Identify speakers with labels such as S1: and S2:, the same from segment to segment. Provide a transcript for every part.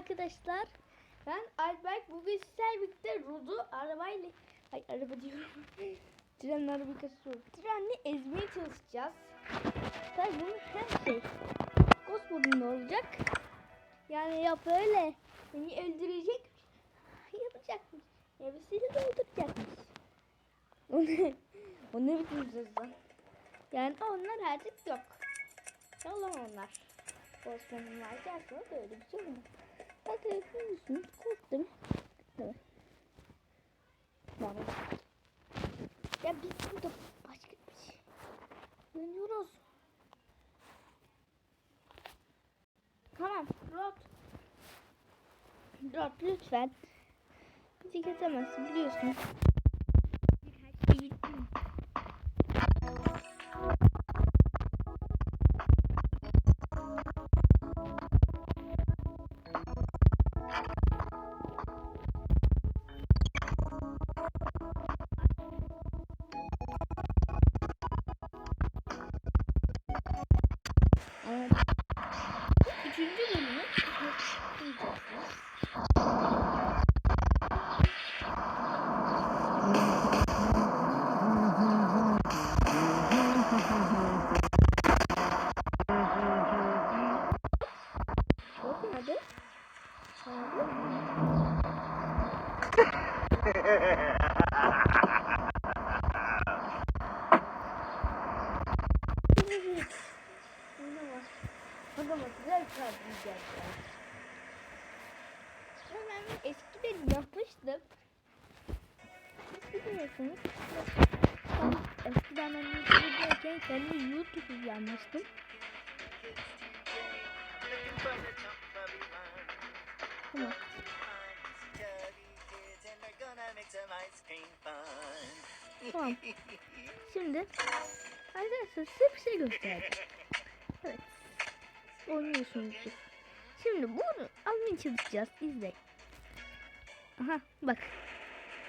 S1: arkadaşlar. Ben Alberk. Bugün sizlerle birlikte Rod'u arabayla... Ay araba diyorum. Tren arabası. Trenle ezmeye çalışacağız. Tabii bunun her şey. Kosmodun olacak. Yani ya böyle beni öldürecek yapacakmış. Nefesini dolduracakmış. O ne? O ne söz lan? Yani onlar artık yok. Yalan onlar. Osman'ın varken sonra böyle bir şey olmaz. Hadi yapıyorsunuz. Korktum. Evet. Tamam. Ya biz burada başka bir şey. Dönüyoruz. Tamam. Rot. Rot lütfen. Bizi kesemezsin biliyorsun. Üçüncü bölümü izleyeceksiniz. Bakın hadi. Hadi. Bunda var. Çarpmayacak ya. Hemen eskiden yapmıştım. Siz biliyorsunuz. Ben eskiden ben YouTube'dayken kendi YouTube yapmıştım. Tamam. Tamam. Şimdi arkadaşlar size bir şey göstereceğim. Evet. Oynuyorsunuz siz. Şimdi bunu almaya çalışacağız. İzle. Aha bak.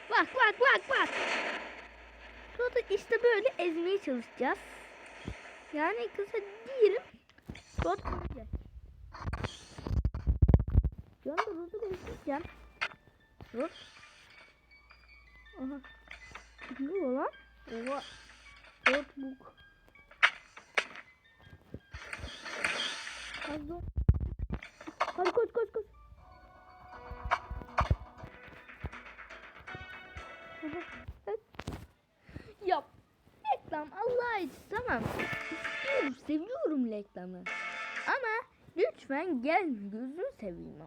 S1: Bak bak bak bak. Sonra işte böyle ezmeye çalışacağız. Yani kısa diyelim. Rot ezeceğiz. Şu anda Rot'u ezeceğim. Rot. Aha. Ne o lan? Oha. Notebook. Hadi. Koş koş koş. Yap. Reklam Allah için tamam. İstiyorum, seviyorum reklamı. Ama lütfen gelme gözünü seveyim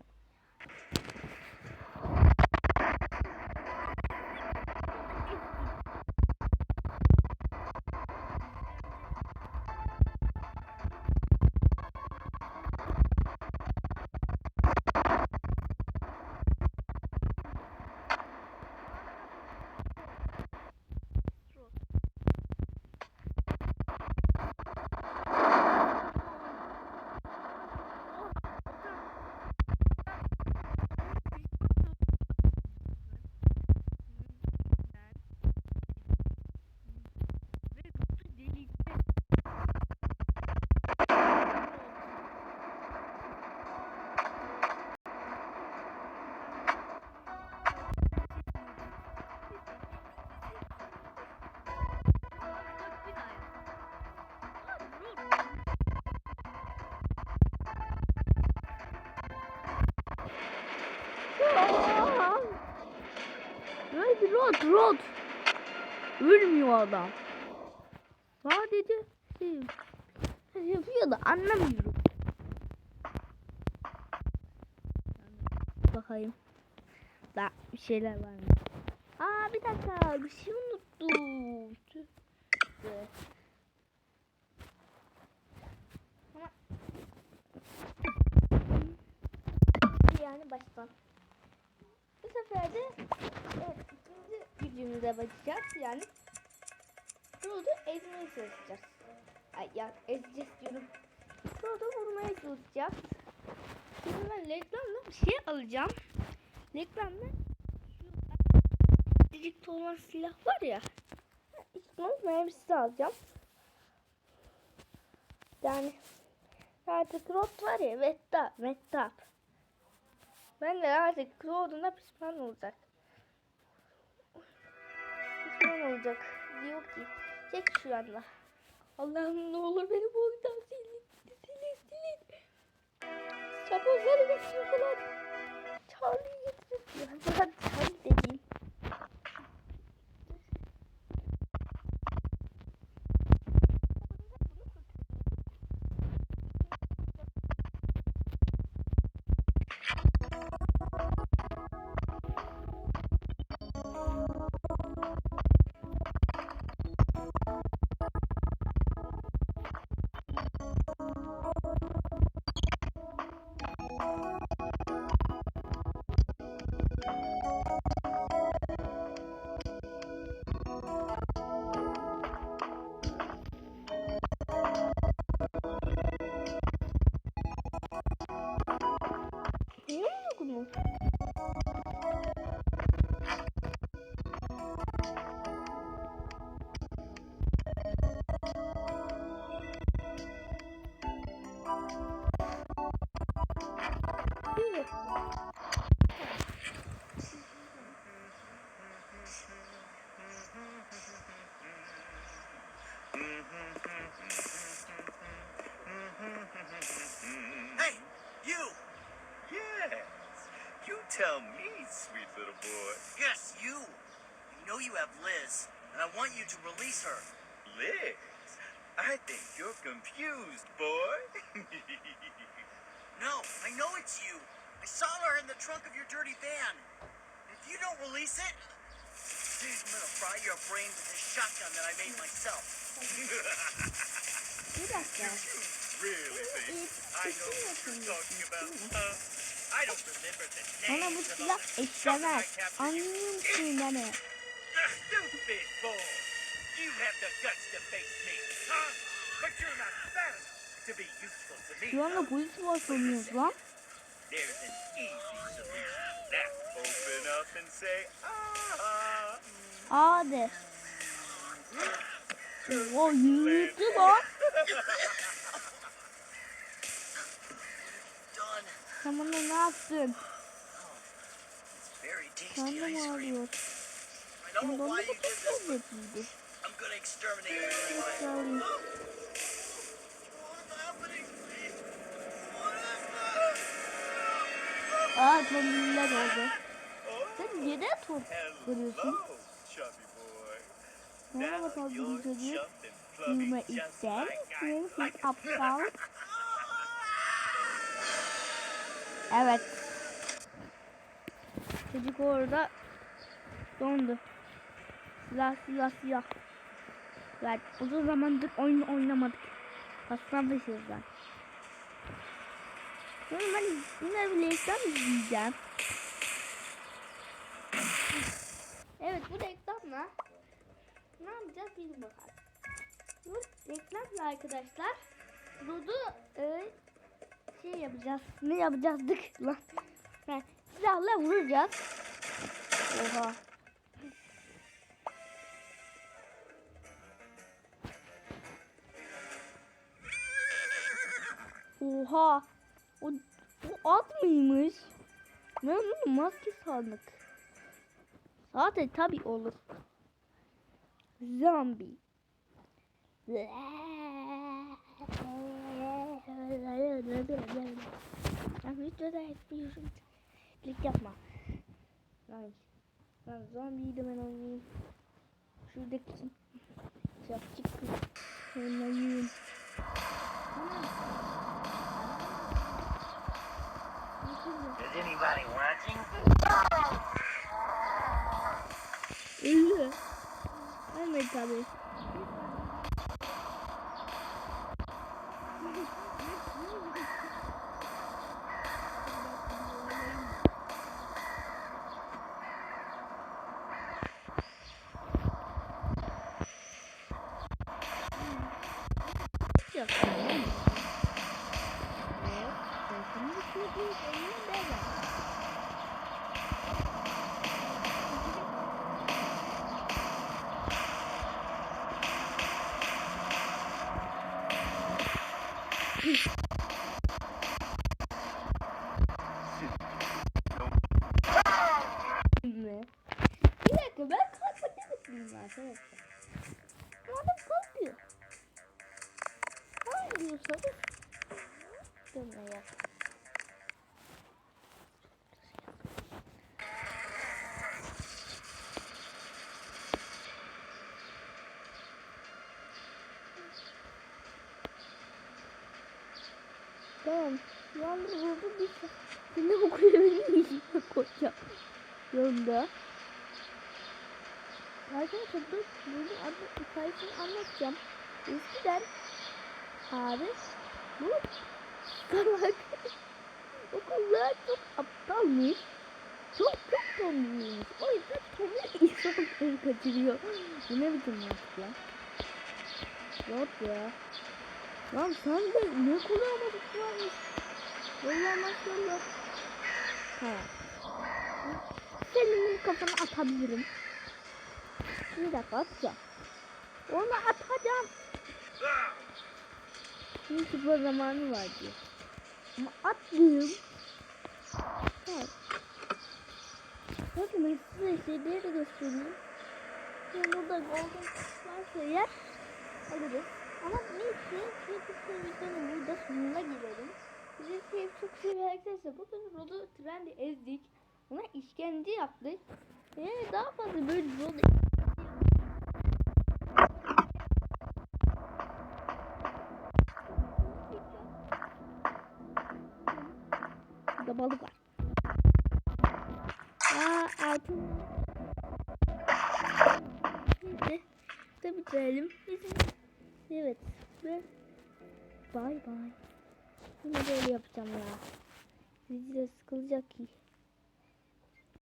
S1: Ölmüyor adam. Sadece şey yapıyor da anlamıyorum. Bakayım. Daha bir şeyler var mı? Aa bir dakika bir şey unuttum. Yani baştan. Bu sefer de gücümüze bakacağız. Yani Rod'u ezmeye çalışacağız. Ay ya ezeceğiz diyorum. Rod'u vurmaya çalışacağız. Şimdi ben reklamla bir şey alacağım. Reklamda şu olan silah var ya. İsmail mermisi alacağım. Yani artık Rod var ya Vettap, Vettap. Ben de artık doğduğunda pişman olacak. Pişman olacak. Diyor ki çek şu anda. Allah'ım ne olur beni bu silin. Silin silin. Çapozları bekliyorlar. Charlie'yi getirin. Ya
S2: Hey, you!
S3: Yes. You tell me, sweet little boy.
S2: Yes, you! You know you have Liz, and I want you to release her.
S3: Liz, I think you're confused, boy.
S2: No, I know it's you. I saw her in the trunk of your dirty van. If you don't release it, I'm gonna fry your brain with this shotgun that I made myself.
S1: Bir dakika.
S3: the
S1: Bana bu silah
S3: all the
S1: eşlemez.
S3: suckers I captured you.
S1: Anlıyor musun beni? Şu anda polis var sanıyoruz lan.
S3: Say, ah.
S1: Hadi. O yürüdü lan. Sen bana ne yaptın? Sen de mi
S2: know
S1: Ondan da çok lezzetliydi.
S2: This?
S1: Aa zombiler Sen neden top görüyorsun?
S3: Like I
S1: misin?
S3: like it.
S1: Aptal. Evet. Çocuk orada dondu. Silah silah silah. Evet uzun zamandır oyun oynamadık. Paslanmışız ben. Sonra ben yine bir reklam izleyeceğim. Evet bu reklamla bilin bakalım. Bu reklamla arkadaşlar Rod'u e, şey yapacağız. Ne yapacağızdık lan? Yani silahla vuracağız. Oha. Oha. O, o at mıymış? Ben onu maske sandık. Zaten tabi olur. Zombi. Ben videoda yapıyorum. Klik yapma. Lan, lan zombiyi de ben oynayayım. Şuradaki? Yapacak kız. Oynayayım.
S2: Is anybody watching?
S1: Ölü. Evet tabi. Yok. Diyorsanız. Dönme ya. Tamam. Yalnız burada bir Şimdi bu kulübün yüzüne koyacağım. Yanında. Arkadaşlar dur. Bunun adı hikayesini anlatacağım. Eskiden abi bu salak okullar çok aptalmış. Çok çok tombulmuş. O yüzden tombul insanları kaçırıyor. Bu ne biçim laf ya? Yok ya. Lan sen de ne kullanmadık varmış. Vallahi maşallah. Ha. Senin kafana atabilirim. Bir dakika atacağım. Onu atacağım. Şimdi spor zamanı var diyor. Ama attım. Evet. Bakın ben size şeyleri de göstereyim. Yani burada golden varsa yer alırız. Ama neyse bu videonun burada sonuna girelim. Bizi sevip çok seviyor arkadaşlar. Bakın Rod'u trendi ezdik. Ona işkence yaptık. Yani daha fazla böyle Rod'u Burada balık var. Aa altın. Neyse. Da bitirelim. Evet. Ve bay bay. Yine böyle yapacağım ya. Video sıkılacak ki.